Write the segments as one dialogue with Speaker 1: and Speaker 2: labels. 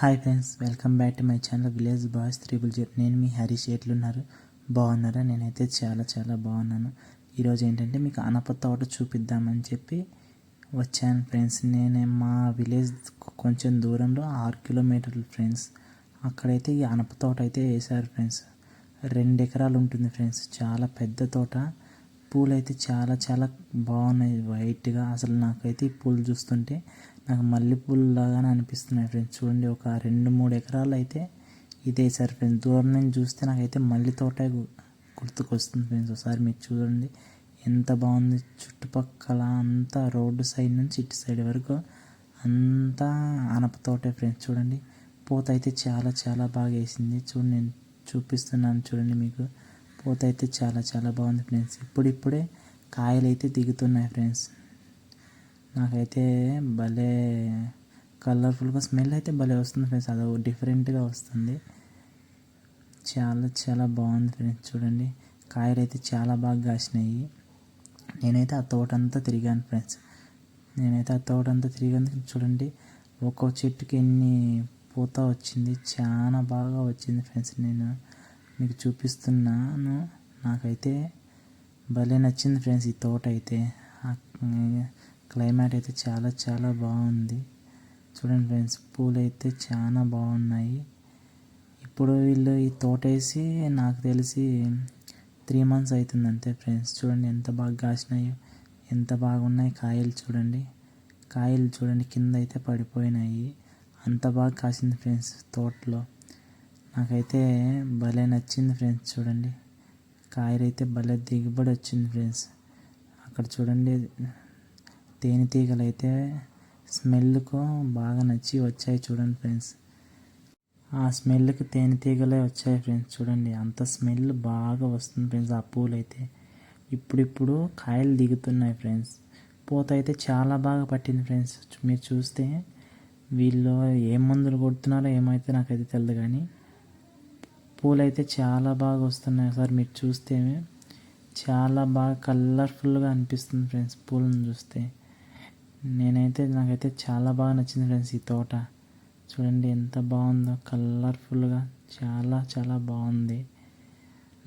Speaker 1: Hi friends welcome back to my channel village boys triple zero నేను మీ హరీష్ ఎట్లున్నారు బాగున్నారా? నేనైతే చాలా చాలా బాగున్నాను. ఈరోజు ఏంటంటే మీకు అనప తోట చూపిద్దామని చెప్పి వచ్చాను ఫ్రెండ్స్ నేను మా విలేజ్ కొంచెం దూరంలో ఆరు కిలోమీటర్లు ఫ్రెండ్స్ అక్కడైతే ఈ అనప తోట అయితే వేశారు ఫ్రెండ్స్ రెండు ఎకరాలు ఉంటుంది ఫ్రెండ్స్ చాలా పెద్ద తోట. పూలు అయితే చాలా చాలా బాగున్నాయి. వైట్గా అసలు నాకైతే ఈ పూలు చూస్తుంటే నాకు మల్లెపూలు లాగానే అనిపిస్తున్నాయి ఫ్రెండ్స్ చూడండి ఒక రెండు మూడు ఎకరాలు అయితే ఇదే సార్ ఫ్రెండ్స్ దూరం నుంచి చూస్తే నాకైతే మల్లె తోట గుర్తుకొస్తుంది ఫ్రెండ్స్ ఒకసారి మీరు చూడండి ఎంత బాగుంది. చుట్టుపక్కల అంతా రోడ్డు సైడ్ నుంచి ఇటు సైడ్ వరకు అంతా అనప తోటే ఫ్రెండ్స్ చూడండి పూత అయితే చాలా చాలా బాగా వేసింది. చూడండి నేను చూపిస్తున్నాను చూడండి మీకు. పూత అయితే చాలా చాలా బాగుంది ఫ్రెండ్స్ ఇప్పుడిప్పుడే కాయలు అయితే దిగుతున్నాయి ఫ్రెండ్స్ నాకైతే భలే కలర్ఫుల్గా స్మెల్ అయితే భలే వస్తుంది ఫ్రెండ్స్ అది డిఫరెంట్గా వస్తుంది. చాలా చాలా బాగుంది ఫ్రెండ్స్ చూడండి. కాయలు అయితే చాలా బాగా కాసినాయి. నేనైతే ఆ తోట అంతా తిరిగాను ఫ్రెండ్స్ నేనైతే ఆ తోటంతా తిరిగాను చూడండి. ఒక్కో చెట్టుకి ఎన్ని పూత వచ్చింది. చాలా బాగా వచ్చింది ఫ్రెండ్స్ నేను మీకు చూపిస్తున్నాను. నాకైతే భలే నచ్చింది ఫ్రెండ్స్ ఈ తోట అయితే. క్లైమేట్ అయితే చాలా చాలా బాగుంది. చూడండి ఫ్రెండ్స్ పూలు అయితే చాలా బాగున్నాయి. ఇప్పుడు వీళ్ళు ఈ తోట వేసి నాకు తెలిసి త్రీ మంత్స్ అవుతుంది అంతే ఫ్రెండ్స్. చూడండి ఎంత బాగా కాసినాయో ఎంత బాగున్నాయి కాయలు చూడండి. కాయలు చూడండి కింద అయితే పడిపోయినాయి. అంత బాగా కాసింది ఫ్రెండ్స్ తోటలో. నాకైతే భలే నచ్చింది ఫ్రెండ్స్ చూడండి. కాయలు అయితే భలే దిగుబడి వచ్చింది ఫ్రెండ్స్. అక్కడ చూడండి తేనెటీగలు అయితే స్మెల్కు బాగా నచ్చి వచ్చాయి చూడండి ఫ్రెండ్స్. ఆ స్మెల్కి తేనెటీగలే వచ్చాయి ఫ్రెండ్స్ చూడండి. అంత స్మెల్ బాగా వస్తుంది ఫ్రెండ్స్ ఆ పూలు అయితే ఇప్పుడిప్పుడు కాయలు దిగుతున్నాయి ఫ్రెండ్స్. పూత అయితే చాలా బాగా పట్టింది ఫ్రెండ్స్. మీరు చూస్తే వీళ్ళు ఏ మందులు కొడుతున్నారో ఏమైతే నాకైతే తెలియదు కానీ పూలు అయితే చాలా బాగా వస్తున్నాయి సార్. మీరు చూస్తే చాలా బాగా కలర్ఫుల్గా అనిపిస్తుంది ఫ్రెండ్స్ పూలను చూస్తే. నేనైతే నాకైతే చాలా బాగా నచ్చింది ఫ్రెండ్స్ ఈ తోట. చూడండి ఎంత బాగుందో కలర్ఫుల్గా చాలా చాలా బాగుంది.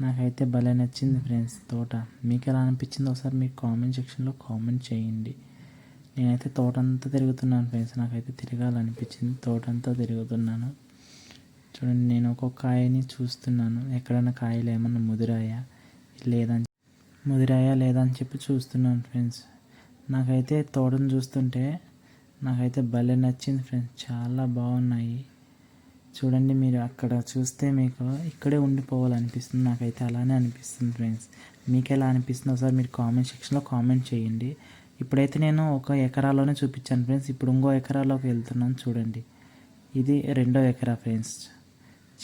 Speaker 1: నాకైతే భలే నచ్చింది ఫ్రెండ్స్ తోట. మీకు ఎలా అనిపించిందో ఒకసారి మీకు కామెంట్ సెక్షన్లో కామెంట్ చేయండి. నేనైతే తోట అంతా తిరుగుతున్నాను ఫ్రెండ్స్. నాకైతే తిరగాలనిపించింది తోట అంతా తిరుగుతున్నాను. చూడండి నేను ఒక్కొక్క కాయని చూస్తున్నాను. ఎక్కడైనా కాయలు ఏమన్నా ముదిరాయా? లేదని ముదిరాయా లేదా అని చెప్పి చూస్తున్నాను ఫ్రెండ్స్. నాకైతే తోటను చూస్తుంటే నాకైతే భలే నచ్చింది ఫ్రెండ్స్. చాలా బాగున్నాయి. చూడండి మీరు అక్కడ చూస్తే మీకు ఇక్కడే ఉండిపోవాలనిపిస్తుంది. నాకైతే అలానే అనిపిస్తుంది ఫ్రెండ్స్. మీకు ఎలా అనిపిస్తుందో ఒకసారి మీరు కామెంట్ సెక్షన్లో కామెంట్ చేయండి. ఇప్పుడైతే నేను ఒక ఎకరాలోనే చూపించాను ఫ్రెండ్స్. ఇప్పుడు ఇంకో ఎకరాలోకి వెళ్తున్నాను చూడండి. ఇది రెండో ఎకరా ఫ్రెండ్స్.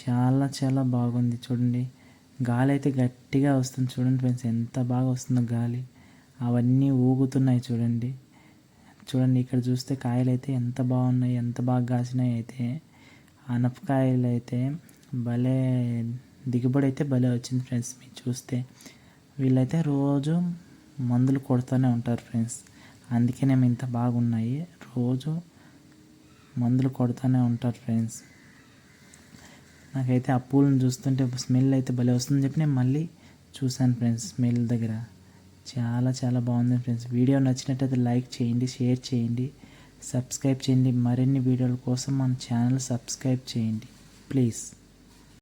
Speaker 1: చాలా చాలా బాగుంది చూడండి. గాలి అయితే గట్టిగా వస్తుంది చూడండి ఫ్రెండ్స్. ఎంత బాగా వస్తుందో గాలి. అవన్నీ ఊగుతున్నాయి చూడండి. చూడండి ఇక్కడ చూస్తే కాయలు అయితే ఎంత బాగున్నాయి ఎంత బాగా కాసినాయి అయితే. అనపకాయలు అయితే భలే దిగుబడి అయితే భలే వచ్చింది ఫ్రెండ్స్ మీరు చూస్తే. వీళ్ళైతే రోజు మందులు కొడుతూనే ఉంటారు ఫ్రెండ్స్. అందుకేనేమో ఇంత బాగున్నాయి. రోజు మందులు కొడుతూనే ఉంటారు ఫ్రెండ్స్. నాకైతే ఆ పూలను చూస్తుంటే స్మెల్ అయితే భలే వస్తుందని చెప్పి నేను మళ్ళీ చూశాను ఫ్రెండ్స్ స్మెల్ దగ్గర. చాలా చాలా బాగుంది ఫ్రెండ్స్ వీడియో నచ్చినట్టయితే లైక్ చేయండి షేర్ చేయండి సబ్స్క్రైబ్ చేయండి. మరిన్ని వీడియోల కోసం మన ఛానల్ సబ్స్క్రైబ్ చేయండి. ప్లీజ్.